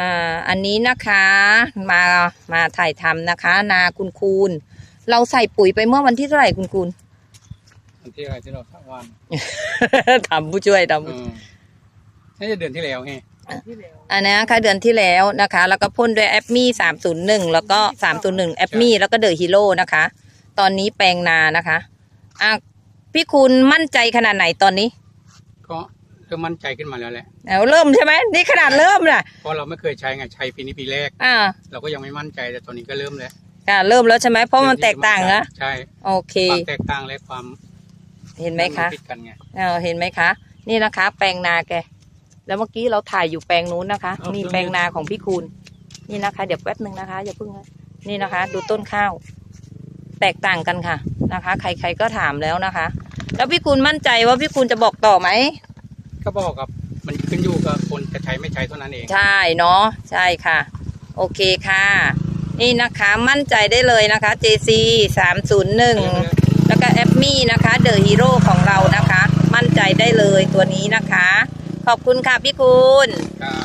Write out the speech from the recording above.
อ่าอันนี้นะคะมามาถ่ายทำนะคะ นาคุณคูณ เราใส่ปุ๋ยไปเมื่อวันที่เท่าไหร่คุณคูณวันที่อะไรที่เราสักวันทำผู้ช่วยทเออน่าจะเดือนที่แล้วไงำอันนี้ค่ะเดือนที่แล้วนะคะ แล้วก็พ่นด้วยแอปมี่สามศูนย์หนึ่งแล้วก็สามศูนย์หนึ่งแอปมี่แล้วก็เดอะฮีโร่นะคะ ตอนนี้แปลงนานะคะอะพี่คุณมั่นใจขนาดไหนตอนนี้ก็ เริ่มมั่นใจขึ้นมาแล้วแหละเอาเริ่มใช่ไหมนี่ขนาดเริ่มน่ะเพราะเราไม่เคยใช้ไงใช้ปีนี้ปีแรก อ่าเราก็ยังไม่มั่นใจแต่ตอนนี้ก็เริ่มแล้วอ่าเริ่มแล้วใช่ไหมเพราะมันแตกต่างนะใช่โอเคความแตกต่างและความ เห็นไหมคะผิดกันไงเออเห็นไหมคะ นี่นะคะ แปลงนาแกแล้วเมื่อกี้เราถ่ายอยู่แปลงนู้นนะคะนี่แปลงนาของพี่คูณนี่นะคะ เดี๋ยวแป๊บหนึ่งนะคะอย่าเพิ่งนะนี่นะคะ ดูต้นข้าว แตกต่างกันค่ะนะคะ ใครๆก็ถามแล้วนะคะ แล้วพี่คูณมั่นใจว่าพี่คูณจะบอกต่อไหม ก็บอกกับ มันขึ้นอยู่กับคนจะใช้ไม่ใช้เท่านั้นเอง ใช่เนาะใช่ค่ะ โอเคค่ะ นี่นะคะมั่นใจได้เลยนะคะ JC 301 แล้วก็แอปมี่นะคะเดอะฮีโร่ของเรานะคะ มั่นใจได้เลยตัวนี้นะคะ ขอบคุณค่ะพี่คุณครับ